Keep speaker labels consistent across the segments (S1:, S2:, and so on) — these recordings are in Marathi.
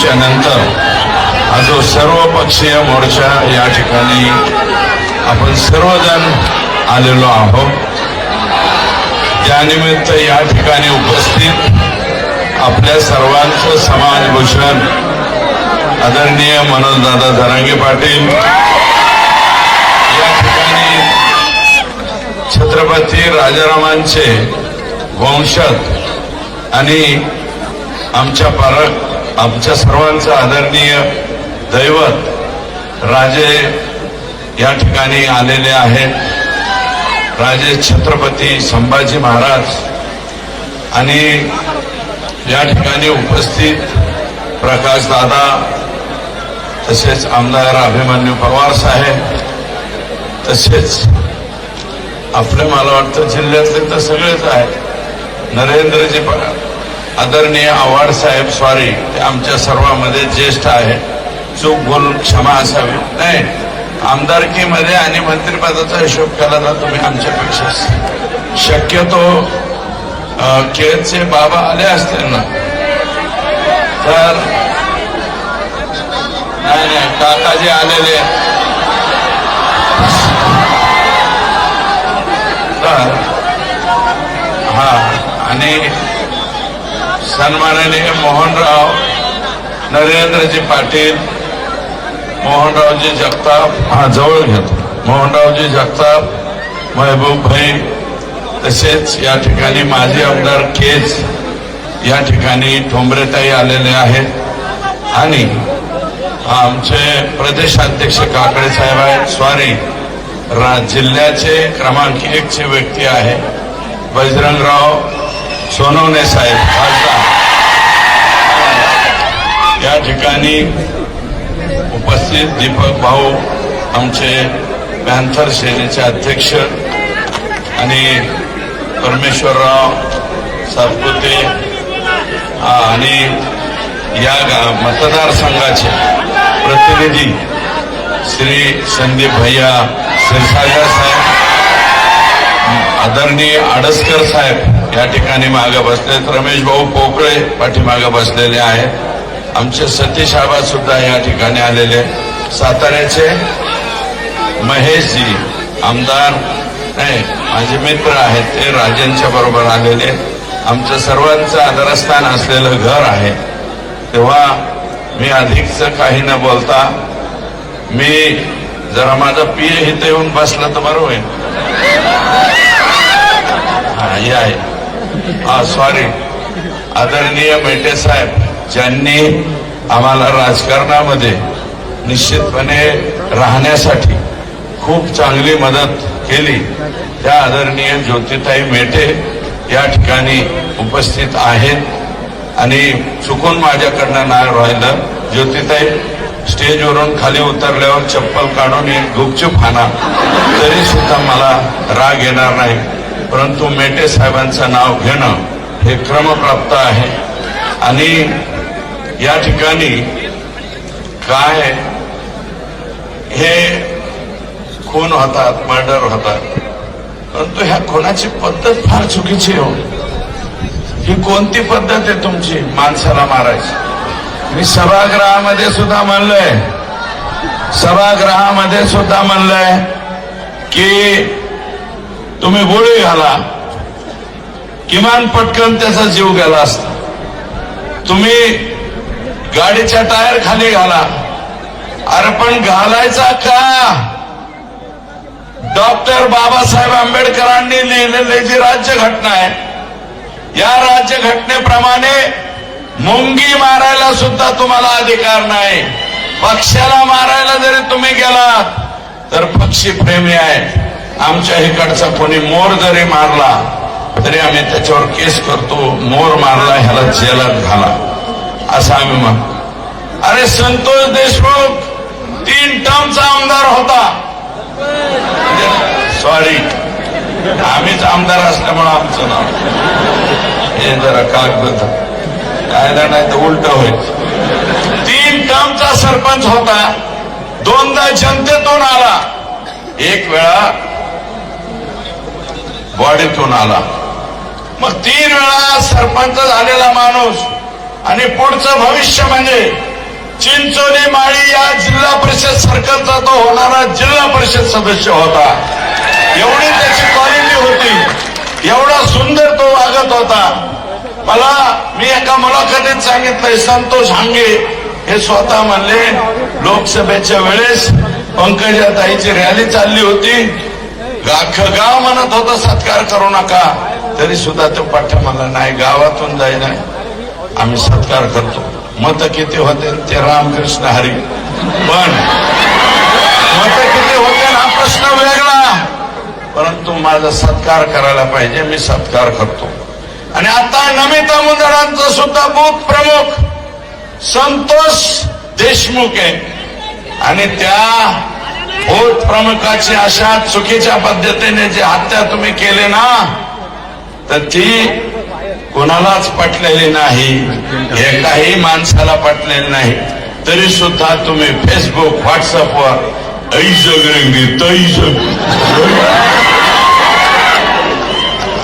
S1: दिवसांच्या नंतर हा जो सर्वपक्षीय मोर्चा या ठिकाणी आपण सर्वजण आलेलो आहोत. त्यानिमित्त या ठिकाणी उपस्थित आपल्या सर्वांचं समाजभूषण आदरणीय मनोजदादा धरांगे पाटील. या ठिकाणी छत्रपती राजारामांचे वंशज आणि आमच्या पालक आमच्या सर्वांचं आदरणीय दैवत राजे या ठिकाणी आलेले आहेत. राजे छत्रपती संभाजी महाराज आणि या ठिकाणी उपस्थित प्रकाश दादा तसेच आमदार अभिमन्यू पवार साहेब तसेच आपले मला वाटतं जिल्ह्यातले तर सगळेच आहेत. नरेंद्रजी प- आदरणीय आव्हाड साहेब स्वारी ते आमच्या सर्वांमध्ये ज्येष्ठ आहे चूक बोलून क्षमा असावी. नाही आमदारकीमध्ये आणि मंत्रिपदाचा हिशोब केला तुम्ही आमच्यापेक्षा शक्यतो केळचे बाबा आले असतील ना? तर नाही नाही काकाजी आलेले तर हा आणि सन्माननीय मोहनराव नरेंद्रजी पाटील मोहनरावजी जगताप हा जवळ घेतो. मोहनरावजी जगताप महबूब भाई तसेच या ठिकाणी माजी आमदार केज या ठिकाणी ठोंबरेताई आलेले आहेत. आणि आमचे प्रदेशाध्यक्ष काकडे साहेब आहेत. स्वारी रा जिल्ह्याचे क्रमांक एकचे व्यक्ती आहे. बजरंगराव सोनवणे साहेब खासदार. या ठिकाणी उपस्थित दीपक भाऊ आमचे पॅन्थर सेनेचे अध्यक्ष आणि परमेश्वरराव सातपुते आणि या गा- मतदारसंघाचे प्रतिनिधी श्री संदीप भैया क्षीरसागर साहेब आदरणीय आडसकर साहेब. या ठिकाणी मागे बसलेत रमेश भाऊ पोकळे पाठीमागे बसलेले आहेत. आमचे सतीश आबा सुद्धा या ठिकाणी आलेले साताऱ्याचे महेशजी आमदार नाही माझे मित्र आहेत ते राजेंच्या बरोबर आलेले आमचं सर्वांचं आदरस्थान असलेलं घर आहे. तेव्हा मी अधिकच काही न बोलता मी जरा माझा पिय इथं येऊन बसला तर बरोबर आहे हा आहे. सॉरी आदरणीय मेटे साहेब ज्यांनी आम्हाला राजकारणामध्ये निश्चितपणे राहण्यासाठी खूप चांगली मदत केली त्या आदरणीय ज्योतिताई मेटे या ठिकाणी उपस्थित आहेत. आणि चुकून माझ्याकडनं नाही राहिलं. ज्योतिताई स्टेजवरून खाली उतरल्यावर चप्पल काढून एक गुपचूप हाना. तरी सुद्धा मला राग येणार नाही. परंतु मेटे साहेबांचं नाव घेणं हे क्रमप्राप्त आहे. आणि या ठिकाणी काय हे खून होतात मर्डर होतात. परंतु ह्या खुनाची पद्धत फार चुकीची हो. ही कोणती पद्धत आहे तुमची माणसाला मारायची? मी सभागृहामध्ये सुद्धा म्हणलंय सभागृहामध्ये सुद्धा म्हणलंय की तुम्ही गोळी घाला. किमान पटकन त्याचा जीव गेला असता. तुम्ही गाडीच्या टायर खाली घाला. अरे पण घालायचा का? डॉक्टर बाबासाहेब आंबेडकरांनी लिहिलेली जी राज्यघटना आहे या राज्यघटनेप्रमाणे मुंगी मारायला सुद्धा तुम्हाला अधिकार नाही. पक्षाला मारायला जरी तुम्ही गेलात तर पक्षी प्रेमी आहे आमच्या इकडचा कोणी मोर जरी मारला तरी आम्ही त्याच्यावर केस करतो मोर मारला ह्याला जेलात घाला. असं आम्ही म्हणतो. अरे संतोष देशमुख तीन टर्मचा आमदार होता. म्हणजे सॉरी आम्हीच आमदार असल्यामुळे आमचं नाव. हे जरा कागद कायदा नाही तर उलट होईल. तीन टर्मचा सरपंच होता. दोनदा जनतेतून आला. एक वेळा बॉडीतून आला. मग तीन वेळा सरपंच झालेला माणूस आणि पुढचं भविष्य म्हणजे चिंचोली माळी या जिल्हा परिषद सर्कलचा तो होणारा जिल्हा परिषद सदस्य होता. एवढी त्याची क्वालिटी होती. एवढा सुंदर तो वागत होता. मला मी एका मुलाखतीत सांगितलंय संतोष हांगे हे स्वतः म्हणले लोकसभेच्या वेळेस पंकजा ताईची रॅली चालली होती. अख्खं गाव म्हणत होता सत्कार करू नका. तरी सुद्धा तो पाठ्यामाला नाही गावातून जाईना आम्ही सत्कार करतो. मत किती होते? ते रामकृष्ण हरी. पण मत किती होते हा प्रश्न वेगळा. परंतु माझा सत्कार करायला पाहिजे मी सत्कार करतो. आणि आता नमिता मुंदडांचा सुद्धा बूथ प्रमुख संतोष देशमुख आहे. आणि त्या बूथ प्रमुखाची अशा चुकीच्या पद्धतीने जी हत्या तुम्ही केली ना तर ती कोणालाच पटलेली नाही. हे काही माणसाला पटलेली नाही. तरी सुद्धा तुम्ही फेसबुक व्हॉट्सअपवर ऐस जगरेंगे तैस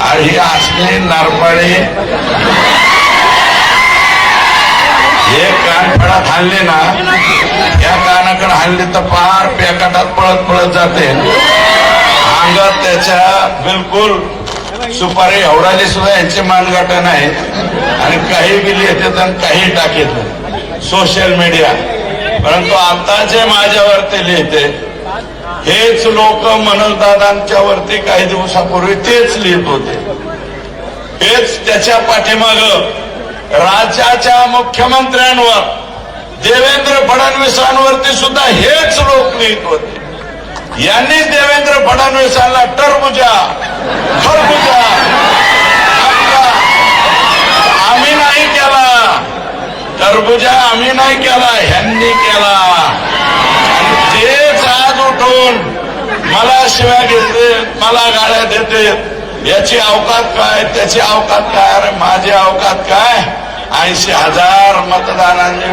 S1: आणि असले नारपाळे. हे कानफडात हाणले ना या कानाकडे हाणले तर फार पेकाटात पळत पळत जाते. अंगात त्याच्या बिलकुल सुपारी एवढाली सुद्धा यांचे मानगाट नाही. आणि काही बी येतात आणि काही टाकेत सोशल मीडिया. परंतु आता जे माझ्यावरती लिहिते हेच लोक मनोजदादांच्या वरती काही दिवसापूर्वी तेच लिहित होते. हेच त्याच्या पाठीमाग राज्याच्या मुख्यमंत्र्यांवर देवेंद्र फडणवीसांवरती सुद्धा हेच लोक लिहित होते. यांनी देवेंद्र फडणवीसांना टरबुजा खरबुजा आम्ही नाही केला. टरबुजा आम्ही नाही केला ह्यांनी केला. तेच आज उठून मला शिव्या घेते मला गाड्या देते. याची अवकात काय? त्याची अवकात काय? अरे माझी अवकात काय? ऐंशी हजार मतदानांनी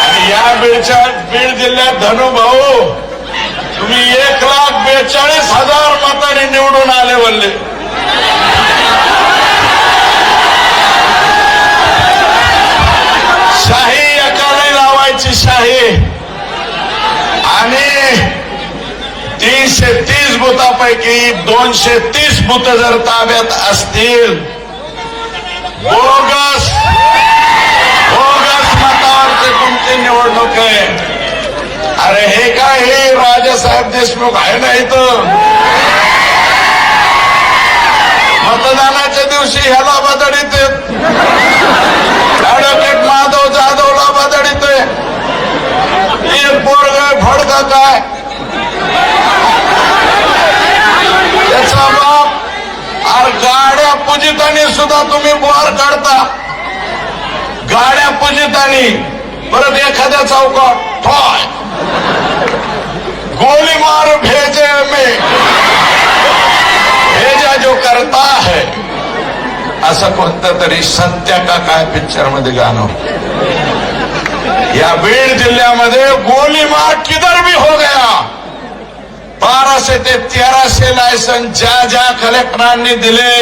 S1: आणि या बीडच्या बीड जिल्ह्यात धनुभाऊ तुम्ही एक लाख बेचाळीस हजार मतांनी निवडून आले बोलले शाही एकाला लावायची शाही आणि तीनशे तीस बुथापैकी दोनशे तीस बुथ जर ताब्यात असतील. बोगस बोगस मतावरची तुमची निवडणूक आहे. अरे हे काय हे राजासाहेब देशमुख आहे ना इथं? मतदानाच्या दिवशी ह्याला बदडीत ऍडव्होकेट माधव जाधवला बदडीत पोरग फडका काय त्याचा बाप अरे गाड्या पुजितानी सुद्धा तुम्ही बुहार काढता. गाड्या पुजितानी. परत एखाद्या चौकात ठॉय. गोली मार भेजे में. भेजा जो करता है. असं कोणतं तरी सत्य का काय पिक्चरमध्ये गाणं या बीड जिल्ह्यामध्ये गोली मार किधर भी हो गया. बाराशे ते तेराशे लायसन ज्या ज्या कलेक्टरांनी दिले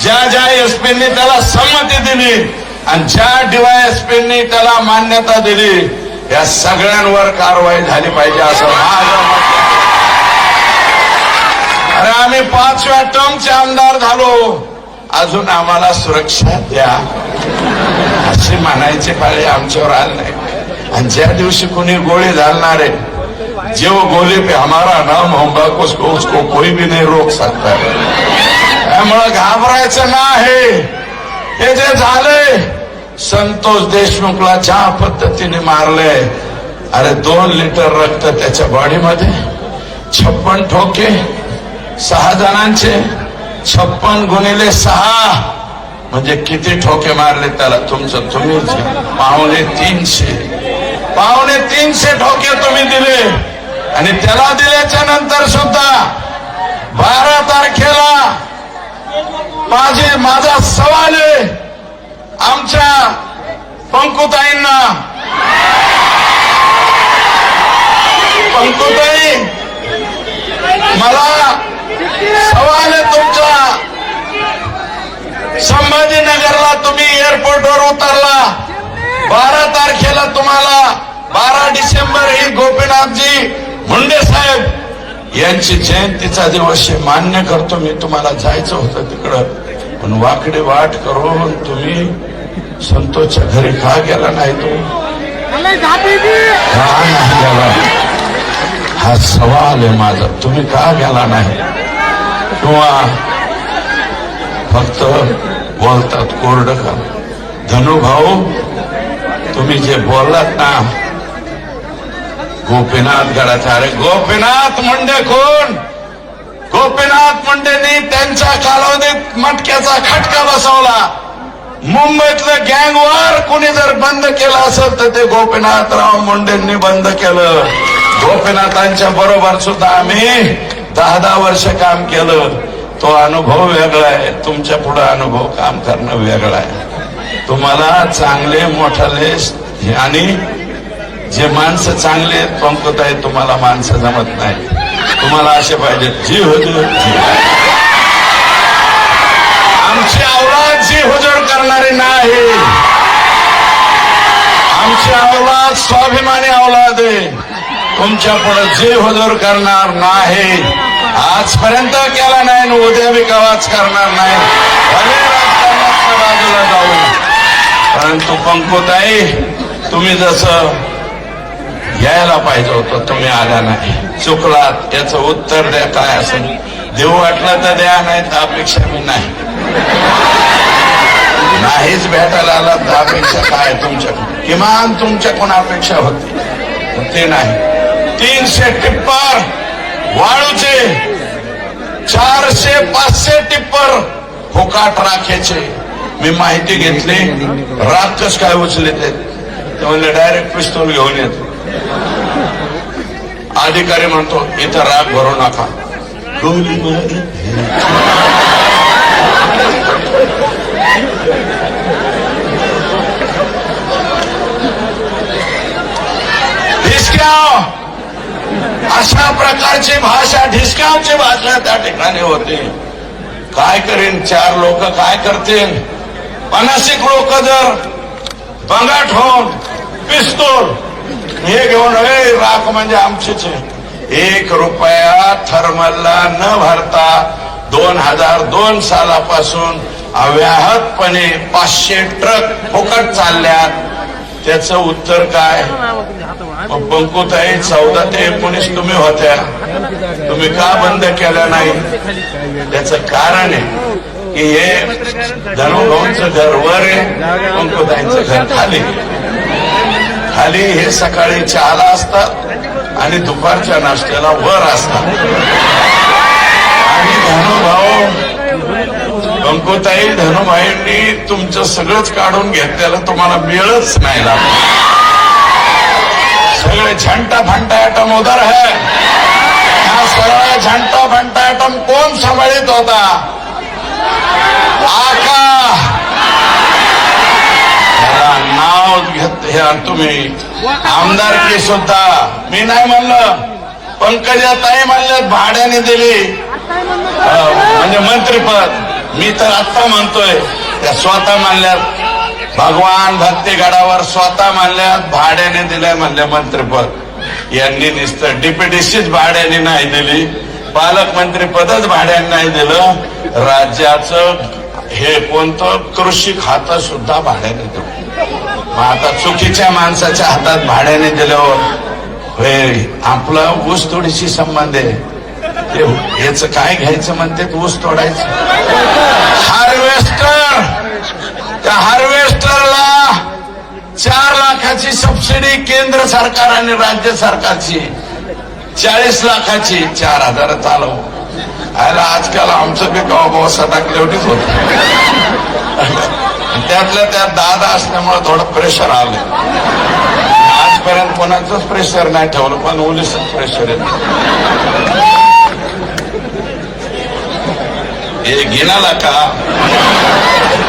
S1: ज्या ज्या एसपींनी त्याला संमती दिली आणि ज्या डीवायएसपींनी त्याला मान्यता दिली या सगळ्यांवर कारवाई झाली पाहिजे असं अरे आम्ही पाचव्या टर्मचे आमदार झालो. अजून आम्हाला सुरक्षा द्या. अशी म्हणायची पाळी आमच्यावर आली नाही. आणि ज्या दिवशी कोणी गोळी झालणार आहे जो गोली पे हमारा नाम होगा उसको उसको कोई भी नहीं रोक सकता। है त्यामुळं घाबरायचं नाही। हे जे झालंय संतोष देशमुखला ज्या पद्धतीने मारले अरे दोन लिटर रक्त त्याच्या बॉडीमध्ये छप्पन ठोके सहा जणांचे छप्पन गुणिले सहा. म्हणजे किती ठोके मारले त्याला तुमचं तुम्हीच पावणे तीनशे. पावणे तीनशे ठोके तुम्ही दिले. आणि त्याला दिल्याच्या नंतर सुद्धा बारा तारखेला माझे माझा सवाल आहे. आमच्या पंकुताईंना. पंकुताई मला सवाल आहे तुमचा. संभाजीनगरला तुम्ही एअरपोर्टवर उतरला. बारा तारखे तारखेला तुम्हाला बारा डिसेंबर ही गोपीनाथजी मुंडे साहेब यांची जयंतीचा दिवस. मान्य करतो. मी तुम्हाला जायचं होतं तिकडं. पण वाकडे वाट करून तुम्ही संतोषच्या घरी का गेला नाही तो का नाही गेला? हा सवाल आहे माझा. तुम्ही का गेला नाही? किंवा फक्त बोलतात कोरड का? धनु भाऊ तुम्ही जे बोललात ना गोपीनाथ गडाचा अरे गोपीनाथ मुंडे कोण? गोपीनाथ मुंडेंनी त्यांच्या कालावधीत मटक्याचा खटका बसवला. मुंबईतलं गँगवर कुणी जर बंद केलं असेल तर ते गोपीनाथराव मुंडेंनी बंद केलं. गोपीनाथांच्या बरोबर सुद्धा आम्ही दहा दहा वर्ष काम केलं. तो अनुभव वेगळा आहे. तुमच्यापुढे अनुभव काम करणं वेगळं आहे. तुम्हाला चांगले मोठाले आणि जे माणसं चांगले आहेत पंकत आहेत तुम्हाला माणसं जमत नाही तुम्हाला असे पाहिजे जी हो, हुजूर हो, हो. आमची औलाद जी हुजूर करणारी नाही. आमची औलाद स्वाभिमानी औलाद आहे. तुमच्यापुढे जी हुजूर करणार नाही. आजपर्यंत केला नाही आणि उद्या बी कवाच करणार नाही. भले राजकारणाच्या बाजूला जाऊ. परंतु पंकुताई तुम्ही जसं यायला पाहिजे होतं तुम्ही आला नाही. चुकलात याचं उत्तर द्या काय असेल. देऊ वाटलं तर द्या नाही तर अपेक्षा मी नाही. नाहीच भेटायला आला तर अपेक्षा काय तुमच्याकडून किमान तुमच्याकडून अपेक्षा होती? ते नाही. तीनशे टिप्पर वाळूचे चारशे पाचशे टिप्पर फुकाट राखेचे. मी माहिती घेतली. राग कस काय उचले ते? म्हणले डायरेक्ट पिस्तूल घेऊन येत अधिकारी म्हणतो इथं राग भरू नका. गोली ढिसक्याव! अशा प्रकारची भाषा ढिसक्यावची भाषा त्या ठिकाणी होती. काय करीन? चार लोक काय करतील? पन्नासिक लोक जर बंगाट होऊन पिस्तूल हे घेऊन हे राख म्हणजे आमचीच आहे. एक रुपया थर्मलला न भरता दोन हजार दोन सालापासून अव्याहतपणे पाचशे ट्रक फुकट चालल्यात. त्याचं उत्तर काय? बंकुताई चौदा ते एकोणीस तुम्ही होत्या. तुम्ही का बंद केला नाही? त्याचं कारण आहे की हे धनुभाऊंचं घर वर आहे पंकुताईंचं घर खाली. खाली हे सकाळी चहाला असतात आणि दुपारच्या नाश्त्याला वर असतात. आणि धनुभाऊ पंकुताई धनुभाईंनी तुमचं सगळंच काढून घेतलेलं तुम्हाला मिळच नाही लागलं सगळे झंटा फंटा आयटम उधर है हा सगळा झंटा फंटा आयटम कोण सांभाळीत होता? नाव घेत हे तुम्ही. आमदारकी सुद्धा मी नाही म्हणलं. पंकजा ताई म्हणलं भाड्याने दिली. म्हणजे मंत्रीपद. मी तर आत्ता म्हणतोय. त्या स्वतः मानल्यात भगवान भक्तीगडावर स्वतः मानल्यात भाड्याने दिलंय म्हणले मंत्रीपद. यांनी नुसतं डीपीडीसीच भाड्याने नाही दिली. पालकमंत्री पदच भाड्याने नाही दिलं. राज्याचं हे कोणतं? कृषी खातं सुद्धा भाड्याने दिलं मग आता चुकीच्या माणसाच्या हातात भाड्याने दिल्यावर आपला ऊस तोडीशी संबंध आहे. ते याच काय घ्यायचं म्हणते? ऊस तोडायचं. हार्वेस्टर! त्या हार्वेस्टरला चार लाखाची सबसिडी केंद्र सरकार आणि राज्य सरकारची चाळीस लाखाची चार हजार चालव आयला आजकाल आमचं बी कवा बसा टाकले होत. त्यातल्या त्यात दादा असल्यामुळे थोडं प्रेशर आलं आजपर्यंत कोणाचंच प्रेशर नाही ठेवलं पण ओलीच प्रेशर येत. हे घेणाला का?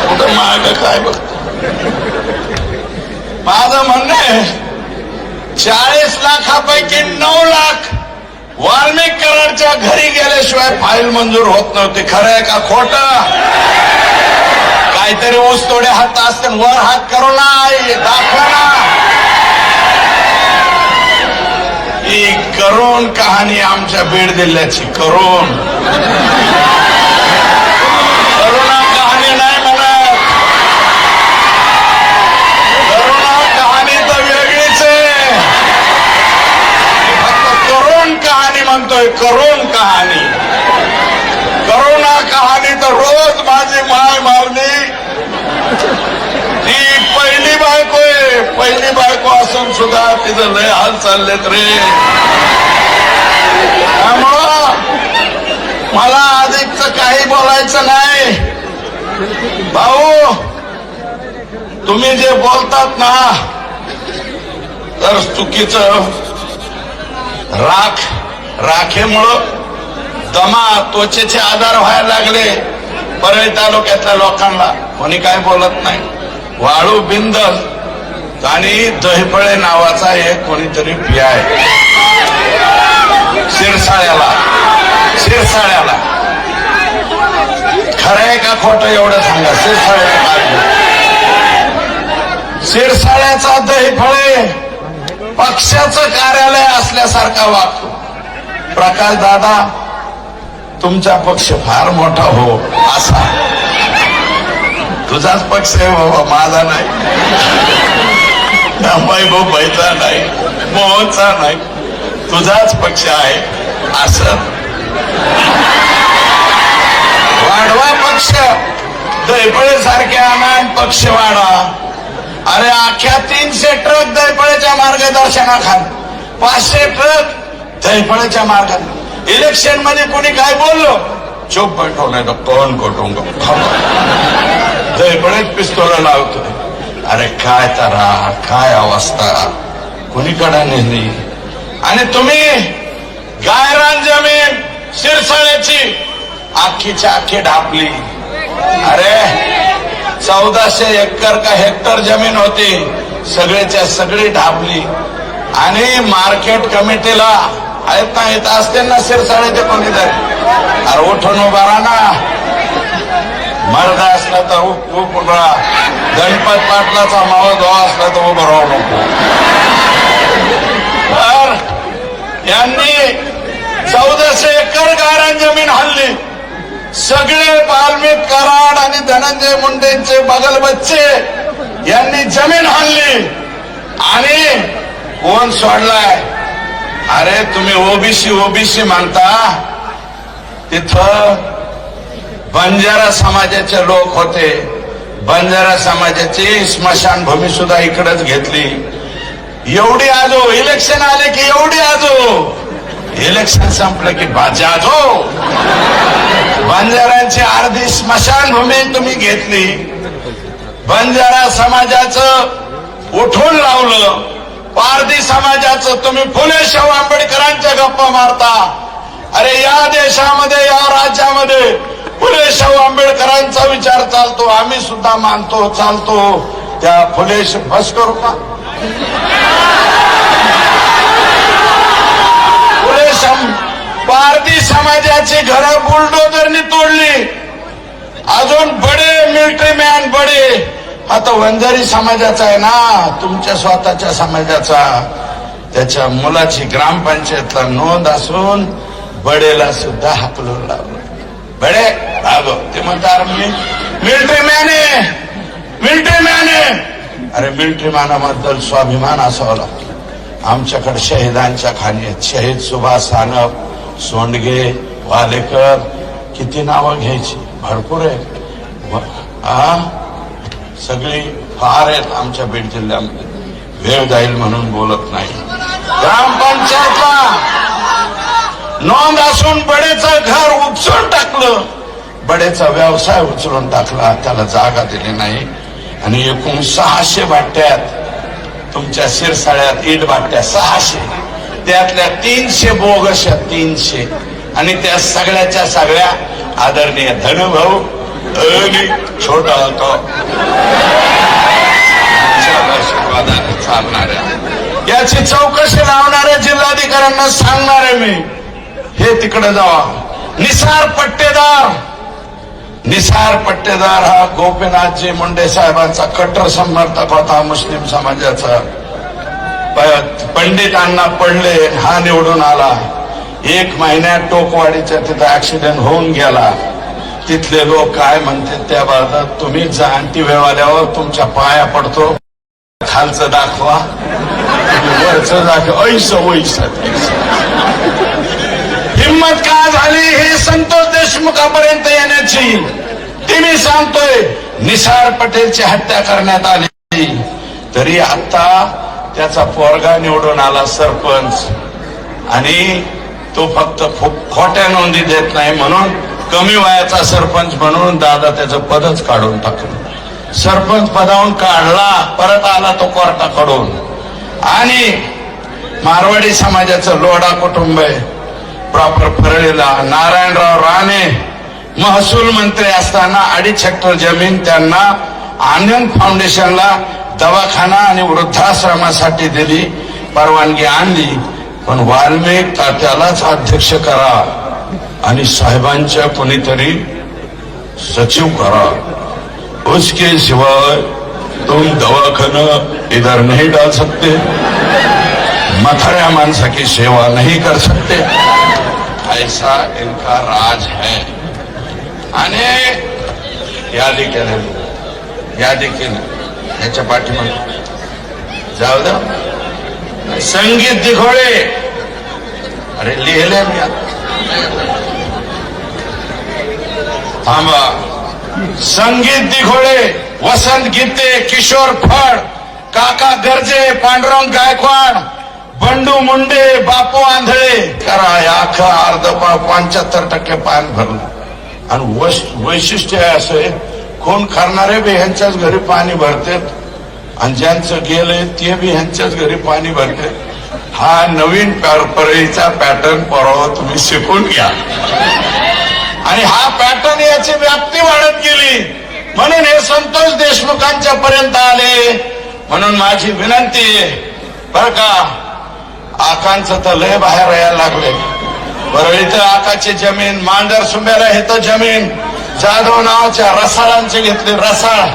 S1: कुठं माग काय बघ. माझं म्हणणं आहे चाळीस लाखापैकी नऊ लाख वाल्मिक कराडच्या घरी गेल्याशिवाय फाईल मंजूर होत नव्हती. खरं आहे का खोटं? काहीतरी ऊस तोडे हात असते वर हात करू ना दाखवा ना. ही करोन कहाणी आमच्या बीड जिल्ह्याची करोन करुणा कहाणी नाही म्हणत. करुणा कहाणी तर वेगळीच आहे. मी फक्त करोन कहाणी म्हणतोय करोन कहाणी. करुणा कहाणी तर रोज माझी माय मारली ती पहिली बायको आहे पहिली बायको असून लय हाल चाललेत रे. त्यामुळं मला अधिकच काही बोलायचं नाही. भाऊ तुम्ही जे बोलतात ना तर चुकीचं. राख राखेमुळं दमा त्वचेचे आधार व्हायला लागले परळी तालुक्यातल्या लोकांना. कोणी काय बोलत नाही. वाळू बिंदल आणि दहीफळे नावाचा एक कोणीतरी पियाय शिरसाळ्याला. शिरसाळ्याला. खरं आहे का खोटं एवढं सांगा. शिरसाळ्याला शिरसाळ्याचा दहीफळे पक्षाचं कार्यालय असल्यासारखा वागतो. प्रकाश दादा तुमचा पक्ष फार मोठा हो असा. तुझाच पक्ष आहे बाबा माझा नाही. अंबाई भाऊ नाही मोहनचा नाही. तुझाच पक्ष आहे असं. वाढवा पक्ष. दैपळे सारखे आणान पक्ष वाढवा अरे अख्ख्या तीनशे ट्रक दैपळेच्या मार्गदर्शनाखाल. पाचशे ट्रक दैपळेच्या मार्गात इलेक्शनमध्ये कोणी काय बोललो? चोप बैठो नाही तर कोण कोटुंग दैपळेत पिस्तोला लावतोय. अरे काय तरा काय अवस्था? कुणीकडे नेली आणि तुम्ही गायरान जमीन शिरसाळ्याची आखीच्या आखी ढापली. अरे चौदाशे एकर का हेक्टर जमीन होती सगळेच्या सगळी ढापली. आणि मार्केट कमिटीला आहेत ना इथं असते ना शिरसाळ्याचे कोणीतरी अरे उठून उभा राहा ना. मर्द असला तर उप उभा गणपत पाटलाचा मावा जो असला तर उभं राहू नको. तर यांनी चौदाशे एकर गारण जमीन हल्ली. सगळे बाल्मिक कराड आणि धनंजय मुंडेंचे बगल बच्चे यांनी जमीन हल्ली. आणि कोण सोडलाय? अरे तुम्ही ओबीसी ओबीसी म्हणता तिथं बंजारा समाजाचे लोक होते. बंजारा समाजाची स्मशानभूमी सुद्धा इकडेच घेतली. एवढी आजो इलेक्शन आले की एवढी आजो. इलेक्शन संपलं की बाजाजो बंजाऱ्यांची अर्धी स्मशानभूमी तुम्ही घेतली. बंजारा समाजाचं उठून लावलं. पारधी समाजाचं तुम्ही फुले शाहू आंबेडकरांच्या गप्पा मारता. अरे या देशामध्ये या राज्यामध्ये फुले शाहू आंबेडकरांचा विचार चालतो आम्ही सुद्धा मानतो चालतो. त्या फुले श- बस करू का? फुले सम पारधी समाजाची घरं बुलडोजरनी तोडली. अजून बडे मिलिटरी मॅन बडे. आता वंजारी समाजाचा आहे ना तुमच्या स्वतःच्या समाजाचा. त्याच्या मुलाची ग्रामपंचायतला नोंद असून बडेला सुद्धा हाकलून लावलं. बडे रागो ते म्हणतात मी मिलिटरी मॅन आहे मिलिटरी मॅन आहे. अरे मिलिटरी मॅनाबद्दल स्वाभिमान असावा लागतो. आमच्याकडे शहीदांच्या खाणी आहेत. शहीद सुभाष सानप सोंडगे वालेकर किती नावं घ्यायची? भरपूर आहे सगळी फार आहेत आमच्या बीड जिल्ह्यामध्ये. वेळ जाईल म्हणून बोलत नाही. ग्रामपंचायत नोंद असून बडेचं घर उपसून टाकलं. बडेचा व्यवसाय उचलून टाकला. त्याला जागा दिली नाही. आणि एकूण सहाशे भाट्यात तुमच्या शिरसाळ्यात ईट भाट्या सहाशे. त्यातल्या तीनशे बोगशा तीनशे. आणि त्या सगळ्याच्या सगळ्या आदरणीय धनुभाऊ आणि छोटा होतो. चालणाऱ्या. याची चौकशी लावणाऱ्या जिल्हाधिकाऱ्यांना सांगणार आहे मी. हे तिकडे जावा निसार पट्टेदार. निसार पट्टेदार हा गोपीनाथजी मुंडे साहेबांचा कट्टर समर्थक होता मुस्लिम समाजाचा. पंडितांना पडले हा निवडून आला. एक महिन्यात टोकवाडीच्या तिथं ऍक्सिडेंट होऊन गेला. तिथले लोक काय म्हणते त्या बाबत तुम्ही जा आल्यावर तुमच्या पाया पडतो. खालचं दाखवा. तुम्ही वरचं दाखवा. ऐस वैस किंमत का झाली हे संतोष देशमुखापर्यंत येण्याची? ती मी सांगतोय निसार पटेलची हत्या करण्यात आली. तरी आता त्याचा पोरगा निवडून आला सरपंच. आणि तो फक्त खोट्या नोंदी देत नाही म्हणून कमी वयाचा सरपंच म्हणून दादा त्याचं पदच काढून टाकलं. सरपंच पदावून काढला परत आला तो कोर्टाकडून. आणि मारवाडी समाजाचं लोडा कुटुंब आहे. प्रॉपर फरळीला. नारायणराव राणे महसूल मंत्री असताना अडीच हेक्टर जमीन त्यांना आनंद फाउंडेशनला दवाखाना आणि वृद्धाश्रमासाठी दिली परवानगी आणली. पण वाल्मिक तात्यालाच अध्यक्ष करा आणि साहेबांच्या कोणीतरी सचिव करा. उसके सिवाय तुम दवाखाना इधर नहीं डाल सकते. मथाऱ्या माणसाची सेवा नहीं कर सकते. ऐसा इनका राज है। आणि यादी केलं यादी केली याच्या पाठीमागे जाऊ द्या संगीत दिघोळे अरे लिहिले मी थांबा। संगीत दिघोळे वसंत गीते किशोर फड काका गर्जे पांडुरंग गायकवाड बंडू मुंडे बापू आंधळे. करा या अर्ध पंच्याहत्तर टक्के पान भरलं आणि वैशिष्ट्य आहे असं आहे, कोण करणारे बी ह्यांच्याच घरी पाणी भरतात आणि ज्यांचं गेलंय ते बी ह्यांच्याच घरी पाणी भरते. हा नवीन परळीचा पॅटर्न परवा तुम्ही शिकून घ्या. आणि हा पॅटर्न याची व्याप्ती वाढत गेली. म्हणून हे संतोष देशमुखांच्या पर्यंत आले. म्हणून माझी विनंती आहे बरं का? आकांचं तर लय बाहेर यायला लागले. बरं इथं आकाची जमीन मांडर सुंब्याला हे तर जमीन. जाधव नावाच्या रसाळांची घेतली रसाळ.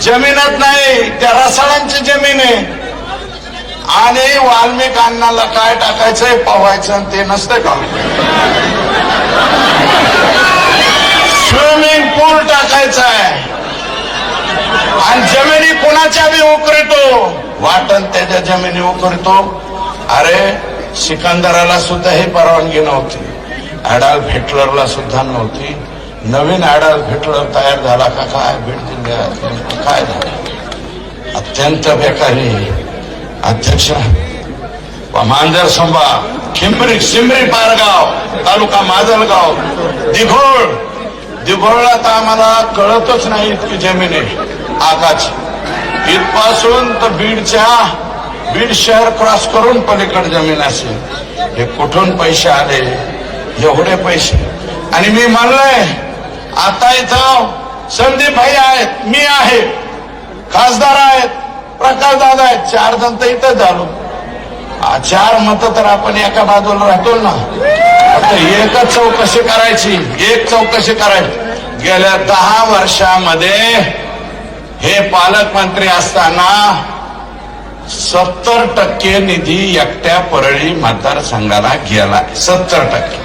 S1: जमीनच नाही त्या रसाळांची जमीन आहे. आणि वाल्मिक काय टाकायचंय पवायचं आणि ते नसतं का? स्विमिंग पूल टाकायचा आहे आणि जमिनी कोणाच्या बी उकरतो? वाटण त्याच्या जमिनी उकरतो. अरे सिकंदराला सुद्धा ही परवानगी नव्हती. अडॉल्फ हिटलरला सुद्धा नव्हती. नवीन अडॉल्फ हिटलर तयार झाला का काय? भेटतील काय झालं? अत्यंत बेकारी. अध्यक्ष मांजर संभा खिंबरी शिंबरी पारगाव तालुका माजलगाव दिघोळ. दिघोळला तर आम्हाला कळतच नाही इतकी जमीन. आहे आकाची इथपासून तर बीडच्या बीड शहर क्रॉस करून पलीकडे जमीन असेल. हे कुठून पैसे आले? एवढे पैसे. आणि मी म्हणलंय आता इथं संदीप भाई आहेत मी आहे. खासदार आहेत प्रकाश दादा आहेत चार जण तर इथं झालो. चार मत तर आपण एका बाजूला राहतो ना. आता एकच चौकशी करायची एक चौकशी करायची. गेल्या दहा वर्षामध्ये हे पालकमंत्री असताना सत्तर टक्के निधी एकट्या परळी मतदारसंघाला गेला सत्तर टक्के.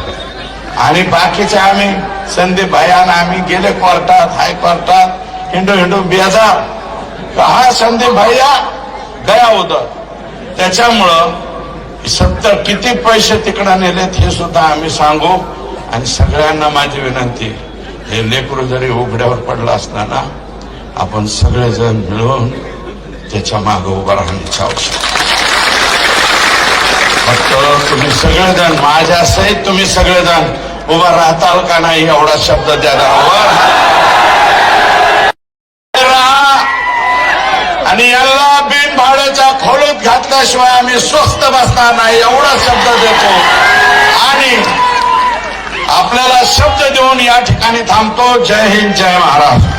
S1: आणि बाकीचे आम्ही संदीप भायान आम्ही गेले कोर्टात हायकोर्टात हिंडू हिंडू बेजार. हा संदीप भैया गया होतं त्याच्यामुळं सत्तर किती पैसे तिकडं नेलेत हे सुद्धा आम्ही सांगू. आणि सगळ्यांना माझी विनंती हे लेकरू जरी उघड्यावर पडलं असताना आपण सगळेजण मिळून त्याच्यामागे उभं राहण्याची आवश्यकता फक्त तुम्ही सगळेजण माझ्या सहित तुम्ही सगळेजण उभा राहताल का नाही एवढा शब्द द्या राहावर आणि याला बिन भाड्याच्या खोलीत घातल्याशिवाय आम्ही स्वस्त बसणार नाही एवढा शब्द देतो आणि आपल्याला शब्द देऊन या ठिकाणी थांबतो जय हिंद जय महाराष्ट्र